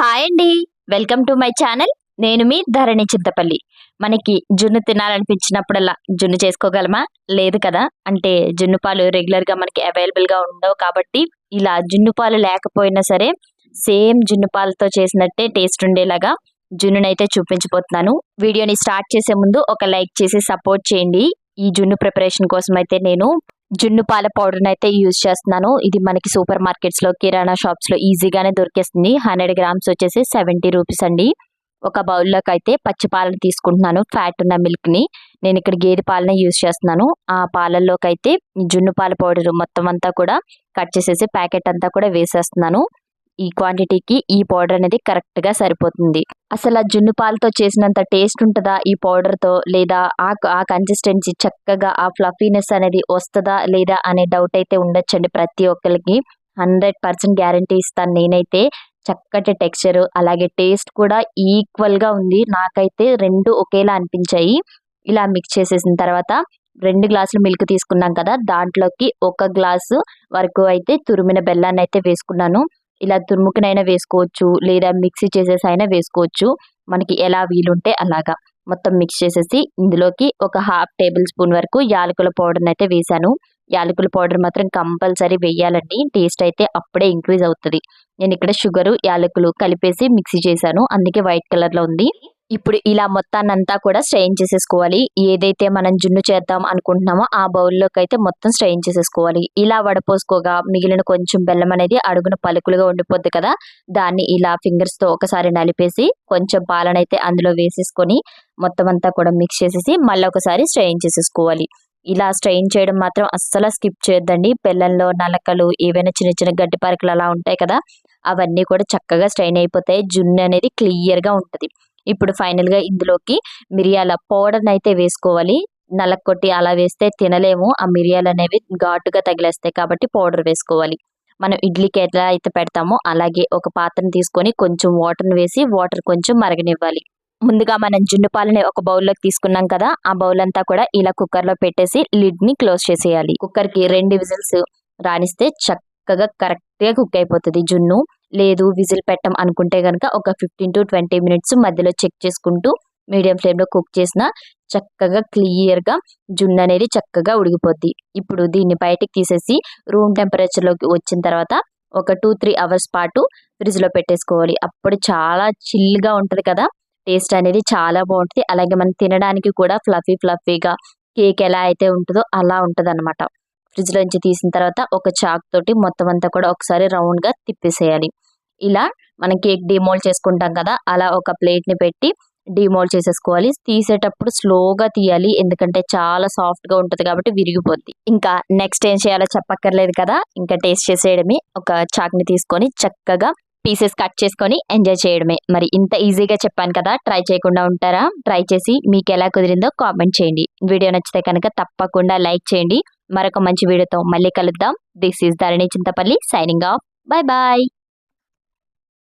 Hi అండి. Welcome to my channel. నేను మీ ధరణి చింతపల్లి. మనకి జున్ను తినాలనిపించినప్పుడల్లా జున్ను చేసుకోగలమా? లేదు కదా? అంటే జున్ను పాలు రెగ్యులర్గా మనకి అవైలబుల్గా ఉండవు కాబట్టి ఇలా జున్ను పాలు లేకపోయినా సరే సేమ్ జున్ను పాలతో చేసినట్టే టేస్ట్ ఉండేలాగా జున్నునైతే చూపించబోతున్నాను. వీడియోని స్టార్ట్ చేసే ముందు ఒక లైక్ చేసి సపోర్ట్ చేయండి. ఈ జున్ను ప్రిపరేషన్ కోసం అయితే నేను జున్ను పాల పౌడర్ని అయితే యూజ్ చేస్తున్నాను. ఇది మనకి సూపర్ మార్కెట్స్లో కిరాణా షాప్స్లో ఈజీగానే దొరికేస్తుంది. హండ్రెడ్ గ్రామ్స్ వచ్చేసి సెవెంటీ రూపీస్ అండి. ఒక బౌల్లోకి అయితే పచ్చి పాలను తీసుకుంటున్నాను ఫ్యాట్ ఉన్న మిల్క్ని. నేను ఇక్కడ గేదె పాలనే యూజ్ చేస్తున్నాను. ఆ పాలల్లోకి అయితే జున్ను పాల పౌడర్ మొత్తం అంతా కూడా కట్ చేసేసి ప్యాకెట్ అంతా కూడా వేసేస్తున్నాను. ఈ క్వాంటిటీకి ఈ పౌడర్ అనేది కరెక్ట్గా సరిపోతుంది. అసలు ఆ జున్ను పాలతో చేసినంత టేస్ట్ ఉంటుందా ఈ పౌడర్తో? లేదా ఆ ఆ కన్సిస్టెన్సీ చక్కగా ఆ ఫ్లఫీనెస్ అనేది వస్తుందా లేదా అనే డౌట్ అయితే ఉండొచ్చండి ప్రతి ఒక్కరికి. హండ్రెడ్ పర్సెంట్ గ్యారంటీ ఇస్తాను నేనైతే. చక్కటి టెక్స్చర్ అలాగే టేస్ట్ కూడా ఈక్వల్గా ఉంది. నాకైతే రెండు ఒకేలా అనిపించాయి. ఇలా మిక్స్ చేసేసిన తర్వాత రెండు గ్లాసులు మిల్క్ తీసుకున్నాం కదా దాంట్లోకి ఒక గ్లాసు వరకు అయితే తురిమిన బెల్లాన్ని అయితే వేసుకున్నాను. ఇలా తురుముకునైనా వేసుకోవచ్చు లేదా మిక్సీ చేసేసి అయినా వేసుకోవచ్చు. మనకి ఎలా వీలుంటే అలాగా. మొత్తం మిక్స్ చేసేసి ఇందులోకి ఒక హాఫ్ టేబుల్ స్పూన్ వరకు యాలకుల పౌడర్ని అయితే వేసాను యాలకుల పౌడర్ మాత్రం కంపల్సరీ వేయాలండి. టేస్ట్ అయితే అప్పుడే ఇంక్రీజ్ అవుతుంది. నేను ఇక్కడ షుగరు యాలకులు కలిపేసి మిక్సీ చేశాను. అందుకే వైట్ కలర్లో ఉంది. ఇప్పుడు ఇలా మొత్తాన్ని అంతా కూడా స్ట్రెయిన్ చేసేసుకోవాలి. ఏదైతే మనం జున్ను చేద్దాం అనుకుంటున్నామో ఆ బౌల్లోకి అయితే మొత్తం స్ట్రెయిన్ చేసేసుకోవాలి. ఇలా వడపోసుకోగా మిగిలిన కొంచెం బెల్లం అనేది అడుగున పలుకులుగా ఉండిపోద్ది కదా. దాన్ని ఇలా ఫింగర్స్తో ఒకసారి నలిపేసి కొంచెం పాలనైతే అందులో వేసేసుకొని మొత్తం అంతా కూడా మిక్స్ చేసేసి మళ్ళీ ఒకసారి స్ట్రెయిన్ చేసేసుకోవాలి. ఇలా స్ట్రెయిన్ చేయడం మాత్రం అస్సలు స్కిప్ చేయొద్దండి. పిల్లల్లో నలకలు ఏవైనా చిన్న చిన్న గడ్డి పరకలు అలా ఉంటాయి కదా అవన్నీ కూడా చక్కగా స్ట్రెయిన్ అయిపోతాయి. జున్ను అనేది క్లియర్గా ఉంటుంది. ఇప్పుడు ఫైనల్గా ఇందులోకి మిరియాల పౌడర్ని అయితే వేసుకోవాలి. నలకొట్టి అలా వేస్తే తినలేము. ఆ మిరియాలు అనేవి ఘాటుగా తగిలేస్తాయి కాబట్టి పౌడర్ వేసుకోవాలి. మనం ఇడ్లీకి ఎట్లా అయితే పెడతామో అలాగే ఒక పాత్రను తీసుకొని కొంచెం వాటర్ని వేసి వాటర్ కొంచెం మరగనివ్వాలి. ముందుగా మనం జున్ను పాలని ఒక బౌల్లోకి తీసుకున్నాం కదా ఆ బౌల్ అంతా కూడా ఇలా కుక్కర్లో పెట్టేసి లిడ్ని క్లోజ్ చేసేయాలి. కుక్కర్కి రెండు విజిల్స్ రాణిస్తే చక్కగా కరెక్ట్గా కుక్ అయిపోతుంది జున్ను. లేదు విజిల్ పెట్టం అనుకుంటే కనుక ఒక ఫిఫ్టీన్ టు ట్వంటీ మినిట్స్ మధ్యలో చెక్ చేసుకుంటూ మీడియం ఫ్లేమ్లో కుక్ చేసిన చక్కగా క్లియర్గా జున్ను అనేది చక్కగా ఉడిగిపోద్ది. ఇప్పుడు దీన్ని బయటికి తీసేసి రూమ్ టెంపరేచర్లోకి వచ్చిన తర్వాత ఒక టూ త్రీ అవర్స్ పాటు ఫ్రిడ్జ్లో పెట్టేసుకోవాలి. అప్పుడు చాలా చిల్గా ఉంటుంది కదా. టేస్ట్ అనేది చాలా బాగుంటుంది. అలాగే మనం తినడానికి కూడా ఫ్లఫీ ఫ్లఫీగా కేక్ ఎలా అయితే ఉంటుందో అలా ఉంటుంది అనమాట ఫ్రిడ్జ్లోంచి తీసిన తర్వాత ఒక చాక్ తోటి మొత్తం అంతా కూడా ఒకసారి రౌండ్గా తిప్పేసేయాలి. ఇలా మనం కేక్ డిమోల్డ్ చేసుకుంటాం కదా అలా ఒక ప్లేట్ని పెట్టి డిమోల్డ్ చేసేసుకోవాలి. తీసేటప్పుడు స్లోగా తీయాలి ఎందుకంటే చాలా సాఫ్ట్గా ఉంటుంది కాబట్టి విరిగిపోద్ది. ఇంకా నెక్స్ట్ ఏం చేయాలో చెప్పక్కర్లేదు కదా ఇంకా టేస్ట్ చేసేయడమే. ఒక చాక్ని తీసుకొని చక్కగా పీసెస్ కట్ చేసుకొని ఎంజాయ్ చేయడమే. మరి ఇంత ఈజీగా చెప్పాను కదా ట్రై చేయకుండా ఉంటారా? ట్రై చేసి మీకు ఎలా కుదిరిందో కామెంట్ చేయండి. వీడియో నచ్చితే కనుక తప్పకుండా లైక్ చేయండి. మరొక మంచి వీడియోతో మళ్ళీ కలుద్దాం. This is Dharani Chintapalli signing off bye bye